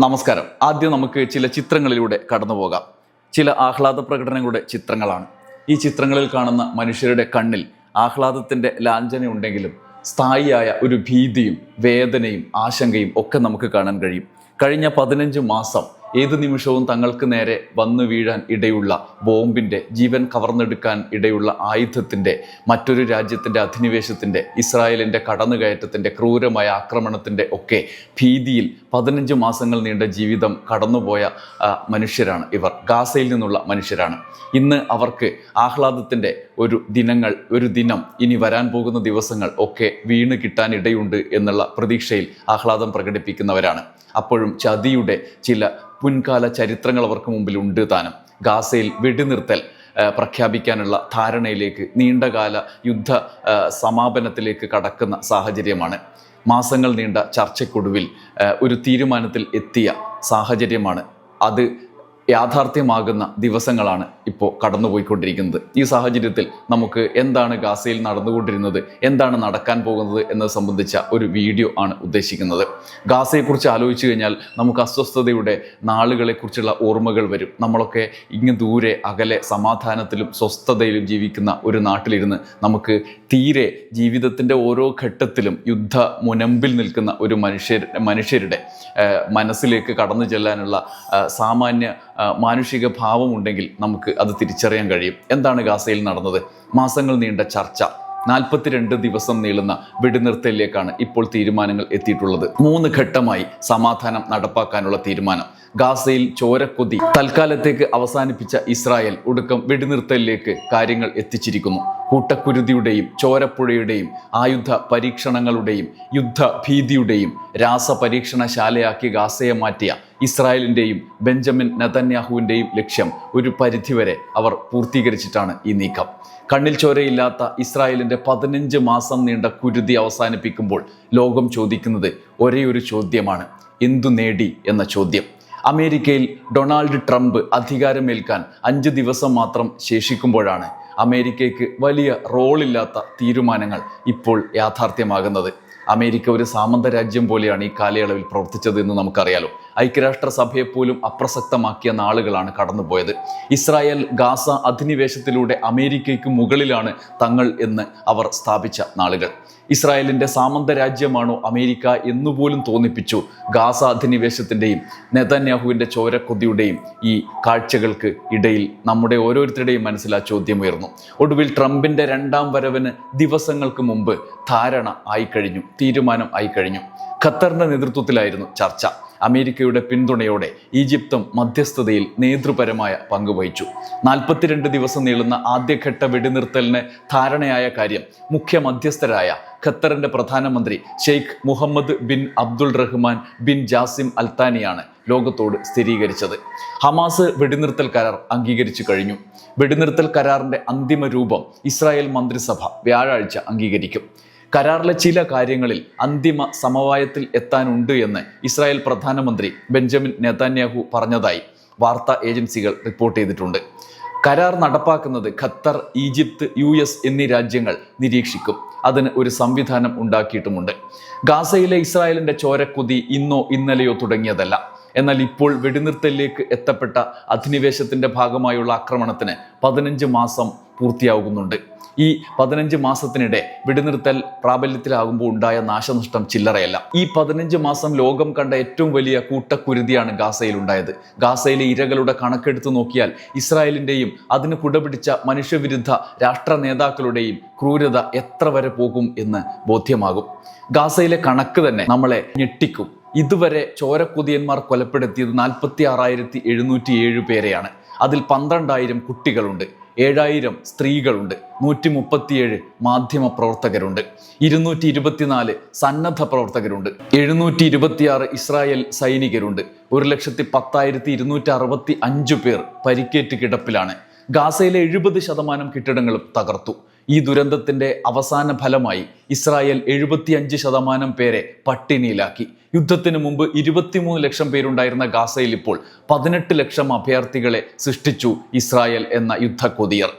നമസ്കാരം. ആദ്യം നമുക്ക് ചില ചിത്രങ്ങളിലൂടെ കടന്നു പോകാം. ചില ആഹ്ലാദ പ്രകടനങ്ങളുടെ ചിത്രങ്ങളാണ്. ഈ ചിത്രങ്ങളിൽ കാണുന്ന മനുഷ്യരുടെ കണ്ണിൽ ആഹ്ലാദത്തിന്റെ ലാഞ്ചനയുണ്ടെങ്കിലും സ്ഥായിയായ ഒരു ഭീതിയും വേദനയും ആശങ്കയും ഒക്കെ നമുക്ക് കാണാൻ കഴിയും. കഴിഞ്ഞ പതിനഞ്ച് മാസം ഏത് നിമിഷവും തങ്ങൾക്ക് നേരെ വന്നു വീഴാൻ ഇടയുള്ള ബോംബിന്റെ ജീവൻ കവർന്നെടുക്കാൻ ഇടയുള്ള ആയുധത്തിന്റെ മറ്റൊരു രാജ്യത്തിന്റെ അധിനിവേശത്തിന്റെ ഇസ്രായേലിന്റെ കടന്നുകയറ്റത്തിന്റെ ക്രൂരമായ ആക്രമണത്തിന്റെ ഒക്കെ ഭീതിയിൽ പതിനഞ്ച് മാസങ്ങൾ നീണ്ട ജീവിതം കടന്നുപോയ മനുഷ്യരാണ് ഇവർ. ഗാസയിൽ നിന്നുള്ള മനുഷ്യരാണ്. ഇന്ന് അവർക്ക് ആഹ്ലാദത്തിന്റെ ഒരു ദിനങ്ങൾ ഒരു ദിനം ഇനി വരാൻ പോകുന്ന ദിവസങ്ങൾ ഒക്കെ വീണ് കിട്ടാൻ ഇടയുണ്ട് എന്നുള്ള പ്രതീക്ഷയിൽ ആഹ്ലാദം പ്രകടിപ്പിക്കുന്നവരാണ്. അപ്പോഴും ചതിയുടെ ചില മുൻകാല ചരിത്രങ്ങൾ അവർക്ക് മുമ്പിൽ ഉണ്ട് താനും. ഗാസയിൽ വെടിനിർത്തൽ പ്രഖ്യാപിക്കാനുള്ള ധാരണയിലേക്ക് നീണ്ടകാല യുദ്ധ സമാപനത്തിലേക്ക് കടക്കുന്ന സാഹചര്യമാണ്. മാസങ്ങൾ നീണ്ട ചർച്ചയ്ക്കൊടുവിൽ ഒരു തീരുമാനത്തിൽ എത്തിയ സാഹചര്യമാണ്. അത് യാഥാർത്ഥ്യമാകുന്ന ദിവസങ്ങളാണ്. ഇപ്പോൾ കടന്നുപോയിക്കൊണ്ടിരിക്കുന്നത്. ഈ സാഹചര്യത്തിൽ നമുക്ക് എന്താണ് ഗാസയിൽ നടന്നുകൊണ്ടിരുന്നത് എന്താണ് നടക്കാൻ പോകുന്നത് എന്നത് സംബന്ധിച്ച ഒരു വീഡിയോ ആണ് ഉദ്ദേശിക്കുന്നത്. ഗാസയെക്കുറിച്ച് ആലോചിച്ചു കഴിഞ്ഞാൽ നമുക്ക് അസ്വസ്ഥതയുടെ നാളുകളെക്കുറിച്ചുള്ള ഓർമ്മകൾ വരും. നമ്മളൊക്കെ ഇങ്ങ് ദൂരെ അകലെ സമാധാനത്തിലും സ്വസ്ഥതയിലും ജീവിക്കുന്ന ഒരു നാട്ടിലിരുന്ന് നമുക്ക് തീരെ ജീവിതത്തിന്റെ ഓരോ ഘട്ടത്തിലും യുദ്ധ മുനമ്പിൽ നിൽക്കുന്ന ഒരു മനുഷ്യർ മനുഷ്യരുടെ മനസ്സിലേക്ക് കടന്നു ചെല്ലാനുള്ള സാമാന്യ മാനുഷിക ഭാവമുണ്ടെങ്കിൽ നമുക്ക് അത് തിരിച്ചറിയാൻ കഴിയും. എന്താണ് ഗാസയിൽ നടന്നത്? മാസങ്ങൾ നീണ്ട ചർച്ച. നാൽപ്പത്തിരണ്ട് ദിവസം നീളുന്ന വെടിനിർത്തലിലേക്കാണ് ഇപ്പോൾ തീരുമാനങ്ങൾ എത്തിയിട്ടുള്ളത്. മൂന്ന് ഘട്ടമായി സമാധാനം നടപ്പാക്കാനുള്ള തീരുമാനം. ഗാസയിൽ ചോരക്കൊതി. തൽക്കാലത്തേക്ക് അവസാനിപ്പിച്ച ഇസ്രായേൽ ഒടുക്കം വെടിനിർത്തലിലേക്ക് കാര്യങ്ങൾ എത്തിച്ചിരിക്കുന്നു. കൂട്ടക്കുരുതിയുടെയും ചോരപ്പുഴയുടെയും ആയുധ പരീക്ഷണങ്ങളുടെയും യുദ്ധഭീതിയുടെയും രാസപരീക്ഷണശാലയാക്കി ഗാസയെ മാറ്റിയ ഇസ്രായേലിന്റെയും ബെഞ്ചമിൻ നെതന്യാഹുവിന്റെയും ലക്ഷ്യം ഒരു പരിധിവരെ അവർ പൂർത്തീകരിച്ചിട്ടാണ് ഈ നീക്കം. കണ്ണിൽ ചോരയില്ലാത്ത ഇസ്രായേലിന്റെ പതിനഞ്ച് മാസം നീണ്ട കുരുതി അവസാനിപ്പിക്കുമ്പോൾ ലോകം ചോദിക്കുന്നത് ഒരേ ഒരു ചോദ്യമാണ് എന്തു നേടി? എന്ന ചോദ്യം. അമേരിക്കയിൽ ഡൊണാൾഡ് ട്രംപ് അധികാരമേൽക്കാൻ അഞ്ച് ദിവസം മാത്രം ശേഷിക്കുമ്പോഴാണ് അമേരിക്കയ്ക്ക് വലിയ റോളില്ലാത്ത തീരുമാനങ്ങൾ ഇപ്പോൾ യാഥാർത്ഥ്യമാകുന്നത്. അമേരിക്ക ഒരു സാമന്ത രാജ്യം പോലെയാണ് ഈ കാലയളവിൽ പ്രവർത്തിച്ചത് എന്ന് നമുക്കറിയാലോ. ഐക്യരാഷ്ട്രസഭയെ പോലും അപ്രസക്തമാക്കിയ നാളുകളാണ് കടന്നുപോയത്. ഇസ്രായേൽ ഗാസ അധിനിവേശത്തിലൂടെ അമേരിക്കയ്ക്ക് മുകളിലാണ് തങ്ങൾ എന്ന് അവർ സ്ഥാപിച്ച നാളുകൾ. ഇസ്രായേലിന്റെ സാമന്ത രാജ്യമാണോ അമേരിക്ക എന്നുപോലും തോന്നിപ്പിച്ചു ഗാസ അധിനിവേശത്തിന്റെയും നെതന്യാഹുവിന്റെ ചോരക്കൊതിയുടെയും ഈ കാഴ്ചകൾക്ക് ഇടയിൽ നമ്മുടെ ഓരോരുത്തരുടെയും മനസ്സിൽ ആ ചോദ്യം ഉയർന്നു. ഒടുവിൽ ട്രംപിന്റെ രണ്ടാം വരവിന് ദിവസങ്ങൾക്ക് മുമ്പ് ധാരണ ആയിക്കഴിഞ്ഞു തീരുമാനം ആയിക്കഴിഞ്ഞു ഖത്തറിന്റെ നേതൃത്വത്തിലായിരുന്നു ചർച്ച. അമേരിക്കയുടെ പിന്തുണയോടെ ഈജിപ്തും മധ്യസ്ഥതയിൽ നേതൃപരമായ പങ്കുവഹിച്ചു നാൽപ്പത്തിരണ്ട് ദിവസം നീളുന്ന ആദ്യഘട്ട വെടിനിർത്തലിന് ധാരണയായ കാര്യം മുഖ്യ മധ്യസ്ഥരായ ഖത്തറിന്റെ പ്രധാനമന്ത്രി Sheikh Mohammed bin Abdul Rahman bin Jassim അൽത്താനിയാണ് ലോകത്തോട് സ്ഥിരീകരിച്ചത്. ഹമാസ് വെടിനിർത്തൽ കരാർ അംഗീകരിച്ചു കഴിഞ്ഞു. വെടിനിർത്തൽ കരാറിന്റെ അന്തിമ രൂപം ഇസ്രായേൽ മന്ത്രിസഭ വ്യാഴാഴ്ച അംഗീകരിക്കും. കരാറിലെ ചില കാര്യങ്ങളിൽ അന്തിമ സമവായത്തിൽ എത്താനുണ്ട് എന്ന് ഇസ്രായേൽ പ്രധാനമന്ത്രി ബെഞ്ചമിൻ നെതാന്യാഹു പറഞ്ഞതായി വാർത്താ ഏജൻസികൾ റിപ്പോർട്ട് ചെയ്തിട്ടുണ്ട്. കരാർ നടപ്പാക്കുന്നത് ഖത്തർ ഈജിപ്ത് യു എസ് എന്നീ രാജ്യങ്ങൾ നിരീക്ഷിക്കും. അതിന് ഒരു സംവിധാനം ഉണ്ടാക്കിയിട്ടുമുണ്ട്. ഗാസയിലെ ഇസ്രായേലിന്റെ ചോരക്കുതി ഇന്നോ ഇന്നലെയോ തുടങ്ങിയതല്ല. എന്നാൽ ഇപ്പോൾ വെടിനിർത്തലിലേക്ക് എത്തപ്പെട്ട അധിനിവേശത്തിന്റെ ഭാഗമായുള്ള ആക്രമണത്തിന് പതിനഞ്ച് മാസം പൂർത്തിയാകുന്നുണ്ട്. ഈ പതിനഞ്ച് മാസത്തിനിടെ വെടിനിർത്തൽ പ്രാബല്യത്തിലാകുമ്പോൾ ഉണ്ടായ നാശനഷ്ടം ചില്ലറയല്ല. ഈ പതിനഞ്ച് മാസം ലോകം കണ്ട ഏറ്റവും വലിയ കൂട്ടക്കുരുതിയാണ് ഗാസയിൽ ഉണ്ടായത് ഗാസയിലെ ഇരകളുടെ കണക്കെടുത്ത് നോക്കിയാൽ ഇസ്രായേലിന്റെയും അതിന് കുടപിടിച്ച മനുഷ്യവിരുദ്ധ രാഷ്ട്ര നേതാക്കളുടെയും ക്രൂരത എത്ര വരെ പോകും എന്ന് ബോധ്യമാകും. ഗാസയിലെ കണക്ക് തന്നെ നമ്മളെ ഞെട്ടിക്കും. ഇതുവരെ ചോരക്കുതിയന്മാർ കൊലപ്പെടുത്തിയത് നാൽപ്പത്തി ആറായിരത്തി എഴുന്നൂറ്റി ഏഴ് പേരെയാണ്. അതിൽ പന്ത്രണ്ടായിരം കുട്ടികളുണ്ട്. ഏഴായിരം സ്ത്രീകളുണ്ട്. നൂറ്റി മുപ്പത്തിയേഴ് മാധ്യമ പ്രവർത്തകരുണ്ട്. ഇരുന്നൂറ്റി ഇരുപത്തിനാല് സന്നദ്ധ പ്രവർത്തകരുണ്ട്. എഴുന്നൂറ്റി ഇരുപത്തിയാറ് ഇസ്രായേൽ സൈനികരുണ്ട്. ഒരു ലക്ഷത്തി പത്തായിരത്തി ഇരുന്നൂറ്റി അറുപത്തി അഞ്ച് പേർ പരിക്കേറ്റ് കിടപ്പിലാണ്. ഗാസയിലെ എഴുപത് ശതമാനം കെട്ടിടങ്ങളും തകർത്തു. ഈ ദുരന്തത്തിന്റെ അവസാന ഫലമായി ഇസ്രായേൽ എഴുപത്തിയഞ്ച് ശതമാനം പേരെ പട്ടിണിയിലാക്കി. യുദ്ധത്തിന് മുമ്പ് ഇരുപത്തിമൂന്ന് ലക്ഷം പേരുണ്ടായിരുന്ന ഗാസയിൽ ഇപ്പോൾ പതിനെട്ട് ലക്ഷം അഭയാർത്ഥികളെ സൃഷ്ടിച്ചു ഇസ്രായേൽ എന്ന യുദ്ധക്കൊതിയർ.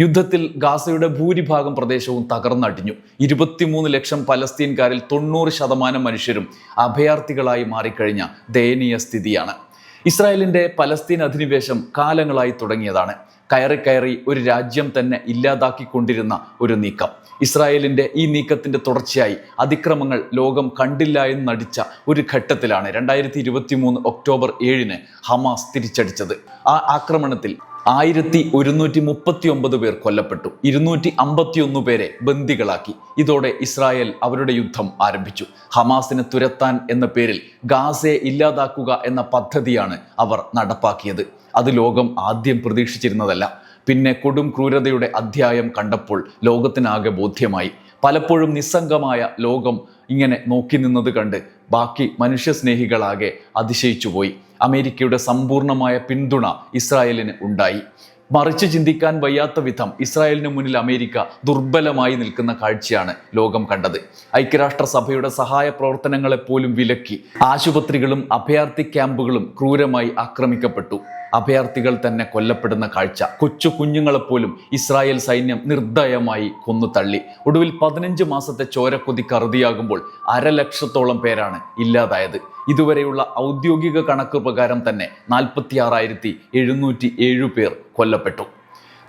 യുദ്ധത്തിൽ ഗാസയുടെ ഭൂരിഭാഗം പ്രദേശവും തകർന്നടിഞ്ഞു. ഇരുപത്തിമൂന്ന് ലക്ഷം പലസ്തീൻകാരിൽ തൊണ്ണൂറ് ശതമാനം മനുഷ്യരും അഭയാർത്ഥികളായി മാറിക്കഴിഞ്ഞ ദയനീയ സ്ഥിതിയാണ്. ഇസ്രായേലിന്റെ പലസ്തീൻ അധിനിവേശം കാലങ്ങളായി തുടങ്ങിയതാണ്. കയറി കയറി ഒരു രാജ്യം തന്നെ ഇല്ലാതാക്കിക്കൊണ്ടിരുന്ന ഒരു നീക്കം. ഇസ്രായേലിന്റെ ഈ നീക്കത്തിന്റെ തുടർച്ചയായി അതിക്രമങ്ങൾ ലോകം കണ്ടില്ല എന്ന് നടിച്ച ഒരു ഘട്ടത്തിലാണ് രണ്ടായിരത്തി ഇരുപത്തി മൂന്ന് ഒക്ടോബർ ഏഴിന് ഹമാസ് തിരിച്ചടിച്ചത്. ആ ആക്രമണത്തിൽ ആയിരത്തി ഒരുന്നൂറ്റി മുപ്പത്തി ഒമ്പത് പേർ കൊല്ലപ്പെട്ടു. ഇരുന്നൂറ്റി അമ്പത്തിയൊന്ന് പേരെ ബന്ദികളാക്കി. ഇതോടെ ഇസ്രായേൽ അവരുടെ യുദ്ധം ആരംഭിച്ചു. ഹമാസിനെ തുരത്താൻ എന്ന പേരിൽ ഗാസയെ ഇല്ലാതാക്കുക എന്ന പദ്ധതിയാണ് അവർ നടപ്പാക്കിയത്. അത് ലോകം ആദ്യം പ്രതീക്ഷിച്ചിരുന്നതല്ല. പിന്നെ കൊടും ക്രൂരതയുടെ അധ്യായം കണ്ടപ്പോൾ ലോകത്തിനാകെ ബോധ്യമായി. പലപ്പോഴും നിസ്സംഗമായ ലോകം ഇങ്ങനെ നോക്കി നിന്നത് കണ്ട് ബാക്കി മനുഷ്യസ്നേഹികളാകെ അതിശയിച്ചുപോയി അമേരിക്കയുടെ സമ്പൂർണമായ പിന്തുണ ഇസ്രായേലിന് ഉണ്ടായി. മറിച്ച് ചിന്തിക്കാൻ വയ്യാത്ത വിധം ഇസ്രായേലിന് മുന്നിൽ അമേരിക്ക ദുർബലമായി നിൽക്കുന്ന കാഴ്ചയാണ് ലോകം കണ്ടത്. ഐക്യരാഷ്ട്രസഭയുടെ സഹായ പ്രവർത്തനങ്ങളെപ്പോലും വിലക്കി ആശുപത്രികളും അഭയാർത്ഥി ക്യാമ്പുകളും ക്രൂരമായി ആക്രമിക്കപ്പെട്ടു. അഭയാർത്ഥികൾ തന്നെ കൊല്ലപ്പെടുന്ന കാഴ്ച. കൊച്ചു കുഞ്ഞുങ്ങളെപ്പോലും ഇസ്രായേൽ സൈന്യം നിർദ്ദയമായി കൊന്നു തള്ളി. ഒടുവിൽ പതിനഞ്ച് മാസത്തെ ചോരക്കൊതി കറുതിയാകുമ്പോൾ അരലക്ഷത്തോളം പേരാണ് ഇല്ലാതായത്. ഇതുവരെയുള്ള ഔദ്യോഗിക കണക്ക് പ്രകാരം തന്നെ നാൽപ്പത്തി ആറായിരത്തി എഴുന്നൂറ്റി ഏഴു പേർ കൊല്ലപ്പെട്ടു.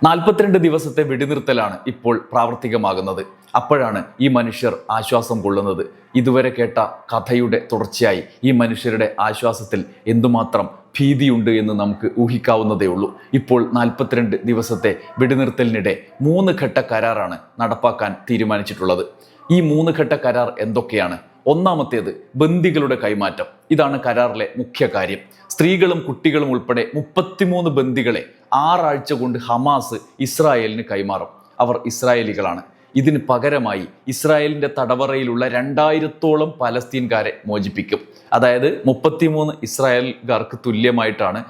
നാൽപ്പത്തിരണ്ട് ദിവസത്തെ വെടിനിർത്തലാണ് ഇപ്പോൾ പ്രാവർത്തികമാകുന്നത്. അപ്പോഴാണ് ഈ മനുഷ്യർ ആശ്വാസം കൊള്ളുന്നത്. ഇതുവരെ കേട്ട കഥയുടെ തുടർച്ചയായി ഈ മനുഷ്യരുടെ ആശ്വാസത്തിൽ എന്തുമാത്രം ഭീതിയുണ്ട് എന്ന് നമുക്ക് ഊഹിക്കാവുന്നതേ ഉള്ളൂ. ഇപ്പോൾ നാൽപ്പത്തിരണ്ട് ദിവസത്തെ വെടിനിർത്തലിനിടെ മൂന്ന് ഘട്ട കരാറാണ് നടപ്പാക്കാൻ തീരുമാനിച്ചിട്ടുള്ളത്. ഈ മൂന്ന് ഘട്ട കരാർ എന്തൊക്കെയാണ്? ഒന്നാമത്തേത് ബന്ദികളുടെ കൈമാറ്റം. ഇതാണ് കരാറിലെ മുഖ്യ കാര്യം. സ്ത്രീകളും കുട്ടികളും ഉൾപ്പെടെ മുപ്പത്തിമൂന്ന് ബന്ദികളെ ആറാഴ്ച കൊണ്ട് ഹമാസ് ഇസ്രായേലിന് കൈമാറും. അവർ ഇസ്രായേലികളാണ്. ഇതിന് പകരമായി ഇസ്രായേലിന്റെ തടവറയിലുള്ള രണ്ടായിരത്തോളം പലസ്തീൻകാരെ മോചിപ്പിക്കും. അതായത് മുപ്പത്തിമൂന്ന് ഇസ്രായേൽകാർക്ക് തുല്യമായിട്ടാണ്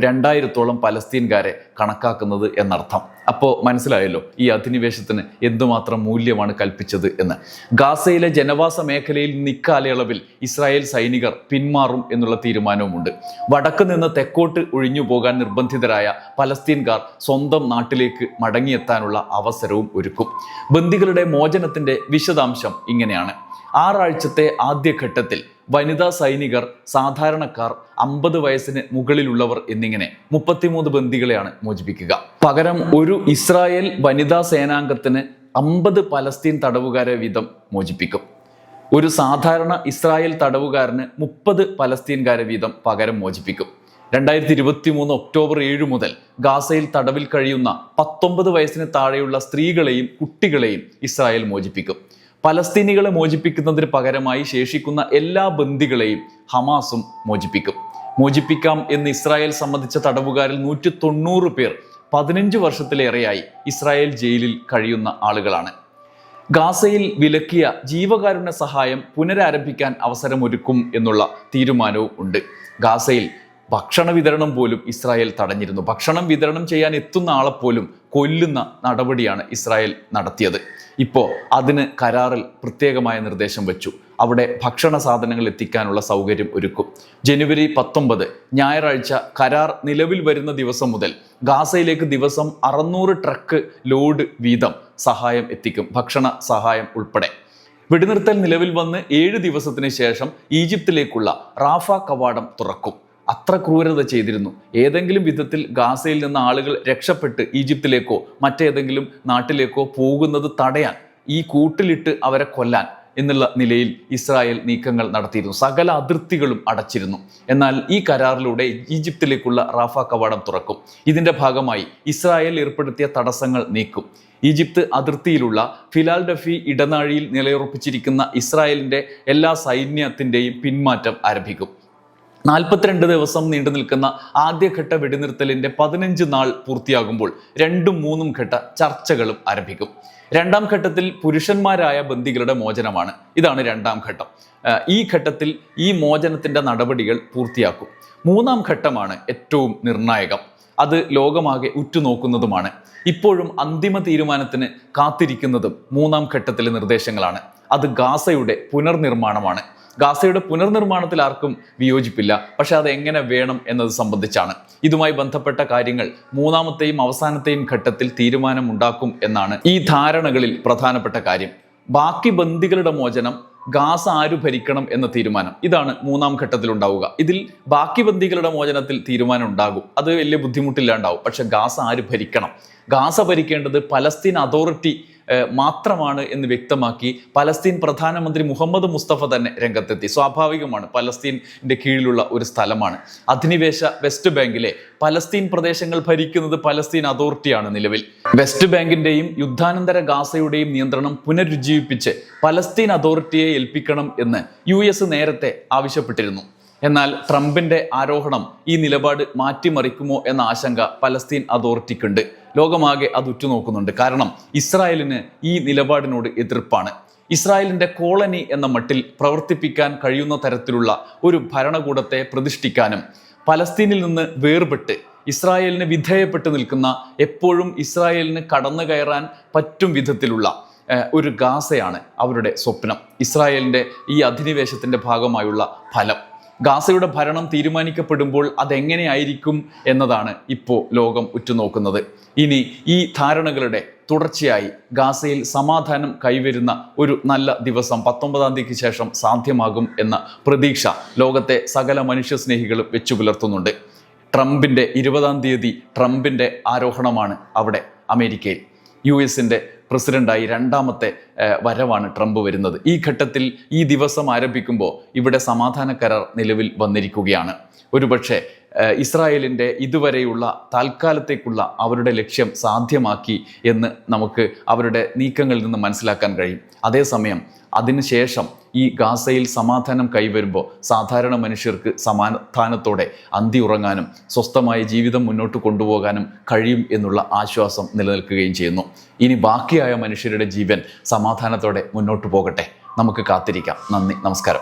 രണ്ടായിരത്തോളം പലസ്തീൻകാരെ കണക്കാക്കുന്നത് എന്നർത്ഥം. അപ്പോൾ മനസ്സിലായല്ലോ ഈ അധിനിവേശത്തിന് എന്തുമാത്രം മൂല്യമാണ് കൽപ്പിച്ചത് എന്ന്. ഗാസയിലെ ജനവാസ മേഖലയിൽ നിന്ന് ഇക്കാലയളവിൽ ഇസ്രായേൽ സൈനികർ പിന്മാറും എന്നുള്ള തീരുമാനവുമുണ്ട്. വടക്ക് നിന്ന് തെക്കോട്ട് ഒഴിഞ്ഞു പോകാൻ നിർബന്ധിതരായ പലസ്തീൻകാർ സ്വന്തം നാട്ടിലേക്ക് മടങ്ങിയെത്താനുള്ള അവസരവും ഒരുക്കും. ബന്ദികളുടെ മോചനത്തിന്റെ വിശദാംശം ഇങ്ങനെയാണ്. ആറാഴ്ചത്തെ ആദ്യഘട്ടത്തിൽ വനിതാ സൈനികർ സാധാരണക്കാർ അമ്പത് വയസ്സിന് മുകളിലുള്ളവർ എന്നിങ്ങനെ മുപ്പത്തിമൂന്ന് ബന്ദികളെയാണ് മോചിപ്പിക്കുക. പകരം ഒരു ഇസ്രായേൽ വനിതാ സേനാംഗത്തിന് അമ്പത് പലസ്തീൻ തടവുകാരെ വീതം മോചിപ്പിക്കും. ഒരു സാധാരണ ഇസ്രായേൽ തടവുകാരന് മുപ്പത് പലസ്തീൻകാരെ വീതം പകരം മോചിപ്പിക്കും. രണ്ടായിരത്തി ഇരുപത്തി മൂന്ന് ഒക്ടോബർ ഏഴ് മുതൽ ഗാസയിൽ തടവിൽ കഴിയുന്ന പത്തൊമ്പത് വയസ്സിന് താഴെയുള്ള സ്ത്രീകളെയും കുട്ടികളെയും ഇസ്രായേൽ മോചിപ്പിക്കും. പലസ്തീനികളെ മോചിപ്പിക്കുന്നതിന് പകരമായി ശേഷിക്കുന്ന എല്ലാ ബന്ദികളെയും ഹമാസും മോചിപ്പിക്കും. മോചിപ്പിക്കാം എന്ന് ഇസ്രായേൽ സംബന്ധിച്ച തടവുകാരിൽ നൂറ്റി തൊണ്ണൂറ് പേർ പതിനഞ്ച് വർഷത്തിലേറെയായി ഇസ്രായേൽ ജയിലിൽ കഴിയുന്ന ആളുകളാണ്. ഗാസയിൽ വിലക്കിയ ജീവകാരുണ്യ സഹായം പുനരാരംഭിക്കാൻ അവസരമൊരുക്കും എന്നുള്ള തീരുമാനവും ഉണ്ട്. ഗാസയിൽ ഭക്ഷണ വിതരണം പോലും ഇസ്രായേൽ തടഞ്ഞിരുന്നു. ഭക്ഷണം വിതരണം ചെയ്യാൻ എത്തുന്ന ആളെപ്പോലും പോലും കൊല്ലുന്ന നടപടിയാണ് ഇസ്രായേൽ നടത്തിയത്. ഇപ്പോൾ അതിന് കരാറിൽ പ്രത്യേകമായ നിർദ്ദേശം വെച്ചു. അവിടെ ഭക്ഷണ സാധനങ്ങൾ എത്തിക്കാനുള്ള സൗകര്യം ഒരുക്കും. ജനുവരി പത്തൊമ്പത് ഞായറാഴ്ച കരാർ നിലവിൽ വരുന്ന ദിവസം മുതൽ ഗാസയിലേക്ക് ദിവസം അറുന്നൂറ് ട്രക്ക് ലോഡ് വീതം സഹായം എത്തിക്കും ഭക്ഷണ സഹായം ഉൾപ്പെടെ. വെടിനിർത്തൽ നിലവിൽ വന്ന് ഏഴ് ദിവസത്തിന് ശേഷം ഈജിപ്തിലേക്കുള്ള റാഫ കവാടം തുറക്കും. അത്ര ക്രൂരത ചെയ്തിരുന്നു. ഏതെങ്കിലും വിധത്തിൽ ഗാസയിൽ നിന്ന് ആളുകൾ രക്ഷപ്പെട്ട് ഈജിപ്തിലേക്കോ മറ്റേതെങ്കിലും നാട്ടിലേക്കോ പോകുന്നത് തടയാൻ ഈ കൂട്ടിലിട്ട് അവരെ കൊല്ലാൻ എന്നുള്ള നിലയിൽ ഇസ്രായേൽ നീക്കങ്ങൾ നടത്തിയിരുന്നു. സകല അതിർത്തികളും അടച്ചിരുന്നു. എന്നാൽ ഈ കരാറിലൂടെ ഈജിപ്തിലേക്കുള്ള റാഫ കവാടം തുറക്കും. ഇതിന്റെ ഭാഗമായി ഇസ്രായേൽ ഏർപ്പെടുത്തിയ തടസ്സങ്ങൾ നീക്കും. ഈജിപ്ത് അതിർത്തിയിലുള്ള ഫിലാൽഡഫി ഇടനാഴിയിൽ നിലയുറപ്പിച്ചിരിക്കുന്ന ഇസ്രായേലിന്റെ എല്ലാ സൈന്യത്തിന്റെയും പിന്മാറ്റം ആരംഭിക്കും. നാൽപ്പത്തിരണ്ട് ദിവസം നീണ്ടു നിൽക്കുന്ന ആദ്യഘട്ട വെടിനിർത്തലിന്റെ പതിനഞ്ച് നാൾ പൂർത്തിയാകുമ്പോൾ രണ്ടും മൂന്നും ഘട്ട ചർച്ചകളും ആരംഭിക്കും. രണ്ടാം ഘട്ടത്തിൽ പുരുഷന്മാരായ ബന്ദികളുടെ മോചനമാണ്. ഇതാണ് രണ്ടാം ഘട്ടം. ഈ ഘട്ടത്തിൽ ഈ മോചനത്തിന്റെ നടപടികൾ പൂർത്തിയാക്കും. മൂന്നാം ഘട്ടമാണ് ഏറ്റവും നിർണായകം. അത് ലോകമാകെ ഉറ്റുനോക്കുന്നതുമാണ്. ഇപ്പോഴും അന്തിമ തീരുമാനത്തിന് കാത്തിരിക്കുന്നതും മൂന്നാം ഘട്ടത്തിലെ നിർദ്ദേശങ്ങളാണ്. അത് ഗാസയുടെ പുനർനിർമ്മാണമാണ്. ഗാസയുടെ പുനർനിർമ്മാണത്തിൽ ആർക്കും വിയോജിപ്പില്ല. പക്ഷെ അത് എങ്ങനെ വേണം എന്നത് സംബന്ധിച്ചാണ്. ഇതുമായി ബന്ധപ്പെട്ട കാര്യങ്ങൾ മൂന്നാമത്തെയും അവസാനത്തെയും ഘട്ടത്തിൽ തീരുമാനമുണ്ടാക്കും എന്നാണ് ഈ ധാരണകളിൽ പ്രധാനപ്പെട്ട കാര്യം. ബാക്കി ബന്ദികളുടെ മോചനം ഗാസ ആരു ഭരിക്കണം എന്ന തീരുമാനം. ഇതാണ് മൂന്നാം ഘട്ടത്തിൽ ഉണ്ടാവുക ഇതിൽ ബാക്കി ബന്ദികളുടെ മോചനത്തിൽ തീരുമാനം ഉണ്ടാകും അത് വലിയ ബുദ്ധിമുട്ടില്ലാണ്ടാവും. പക്ഷെ ഗാസ ആര് ഭരിക്കണം? ഗാസ ഭരിക്കേണ്ടത് പലസ്തീൻ അതോറിറ്റി മാത്രമാണ് എന്ന് വ്യക്തമാക്കി പലസ്തീൻ പ്രധാനമന്ത്രി മുഹമ്മദ് മുസ്തഫ തന്നെ രംഗത്തെത്തി. സ്വാഭാവികമാണ് പലസ്തീന്റെ കീഴിലുള്ള ഒരു സ്ഥലമാണ്. അധിനിവേശ വെസ്റ്റ് ബാങ്കിലെ പലസ്തീൻ പ്രദേശങ്ങൾ ഭരിക്കുന്നത് പലസ്തീൻ അതോറിറ്റിയാണ് നിലവിൽ. വെസ്റ്റ് ബാങ്കിന്റെയും യുദ്ധാനന്തര ഗാസയുടെയും നിയന്ത്രണം പുനരുജ്ജീവിപ്പിച്ച് പലസ്തീൻ അതോറിറ്റിയെ ഏൽപ്പിക്കണം എന്ന് യു നേരത്തെ ആവശ്യപ്പെട്ടിരുന്നു. എന്നാൽ ട്രംപിന്റെ ആരോഹണം ഈ നിലപാട് മാറ്റിമറിക്കുമോ എന്ന ആശങ്ക പലസ്തീൻ അതോറിറ്റിക്കുണ്ട്. ലോകമാകെ അത് ഉറ്റുനോക്കുന്നുണ്ട്. കാരണം ഇസ്രായേലിന് ഈ നിലപാടിനോട് എതിർപ്പാണ്. ഇസ്രായേലിന്റെ കോളനി എന്ന മട്ടിൽ പ്രവർത്തിപ്പിക്കാൻ കഴിയുന്ന തരത്തിലുള്ള ഒരു ഭരണകൂടത്തെ പ്രതിഷ്ഠിക്കാനും പലസ്തീനിൽ നിന്ന് വേർപെട്ട് ഇസ്രായേലിന് വിധേയപ്പെട്ട് നിൽക്കുന്ന എപ്പോഴും ഇസ്രായേലിന് കടന്നു കയറാൻ പറ്റും വിധത്തിലുള്ള ഒരു ഗാസയാണ് അവരുടെ സ്വപ്നം. ഇസ്രായേലിന്റെ ഈ അധിനിവേശത്തിന്റെ ഭാഗമായുള്ള ഫലം. ഗാസയുടെ ഭരണം തീരുമാനിക്കപ്പെടുമ്പോൾ അതെങ്ങനെയായിരിക്കും എന്നതാണ് ഇപ്പോൾ ലോകം ഉറ്റുനോക്കുന്നത്. ഇനി ഈ ധാരണകളുടെ തുടർച്ചയായി ഗാസയിൽ സമാധാനം കൈവരുന്ന ഒരു നല്ല ദിവസം പത്തൊമ്പതാം തീയതിക്ക് ശേഷം സാധ്യമാകും എന്ന പ്രതീക്ഷ ലോകത്തെ സകല മനുഷ്യസ്നേഹികളും വെച്ചു പുലർത്തുന്നുണ്ട്. ട്രംപിന്റെ ഇരുപതാം തീയതി ട്രംപിന്റെ ആരോഹണമാണ് അവിടെ അമേരിക്കയിൽ. യു എസിന്റെ പ്രസിഡന്റായി രണ്ടാമത്തെ വരവാണ് ട്രംപ് വരുന്നത്. ഈ ഘട്ടത്തിൽ ഈ ദിവസം ആരംഭിക്കുമ്പോൾ ഇവിടെ സമാധാന കരാർ നിലവിൽ വന്നിരിക്കുകയാണ്. ഒരുപക്ഷെ ഇസ്രായേലിന്റെ ഇതുവരെയുള്ള താൽക്കാലത്തേക്കുള്ള അവരുടെ ലക്ഷ്യം സാധ്യമാക്കി എന്ന് നമുക്ക് അവരുടെ നീക്കങ്ങളിൽ നിന്ന് മനസ്സിലാക്കാൻ കഴിയും. അതേസമയം അതിനുശേഷം ഈ ഗാസയിൽ സമാധാനം കൈവരുമ്പോൾ സാധാരണ മനുഷ്യർക്ക് സമാധാനത്തോടെ അന്തി ഉറങ്ങാനും സ്വസ്ഥമായ ജീവിതം മുന്നോട്ട് കൊണ്ടുപോകാനും കഴിയും എന്നുള്ള ആശ്വാസം നിലനിൽക്കുകയും ചെയ്യുന്നു. ഇനി ബാക്കിയായ മനുഷ്യരുടെ ജീവൻ സമാധാനത്തോടെ മുന്നോട്ട് പോകട്ടെ. നമുക്ക് കാത്തിരിക്കാം. നന്ദി. നമസ്കാരം.